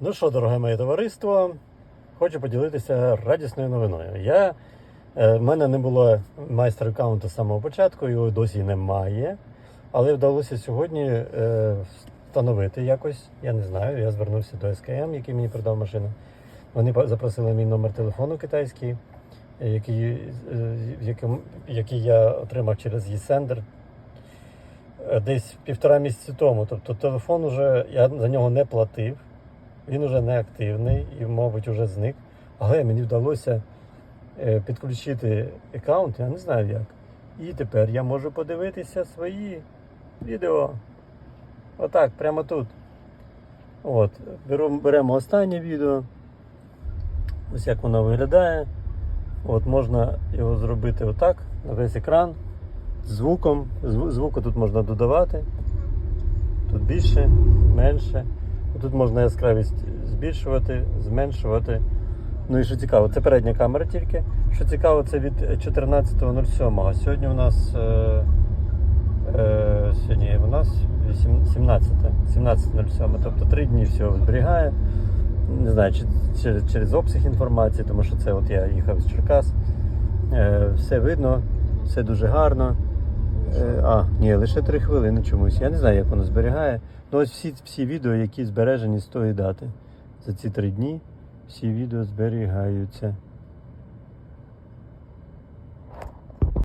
Ну що, дороге моє товариство, хочу поділитися радісною новиною. Я, е, в мене не було майстер аккаунту з самого початку, його досі немає. Але вдалося сьогодні е, встановити якось. Я не знаю. Я звернувся до СКМ, який мені продав машину. Вони запросили мій номер телефону китайський, який, е, яким, який я отримав через eSender е, десь півтора місяці тому. Тобто телефон уже я за нього не платив. Він уже не активний і, мабуть, вже зник. Але мені вдалося е, підключити аккаунт, я не знаю як. І тепер я можу подивитися свої відео. Отак, прямо тут. От, беремо останнє відео. Ось як воно виглядає. От можна його зробити отак, на весь екран. З звуком. Зву- Звуку тут можна додавати. Тут більше, менше. Тут можна яскравість збільшувати, зменшувати. Ну і що цікаво, це передня камера тільки. Що цікаво, це від 14.07. Сьогодні у нас е, е, сьогодні у нас 8, 17, 17.07. Тобто три дні всього зберігає. Не знаю, чи через, через обсяг інформації, тому що це от я їхав з Черкас. Е, все видно, все дуже гарно. Е, А, ні, лише 3 хвилини чомусь. Я не знаю, як воно зберігає. Ну ось всі, всі відео, які збережені з тої дати. За ці три дні всі відео зберігаються.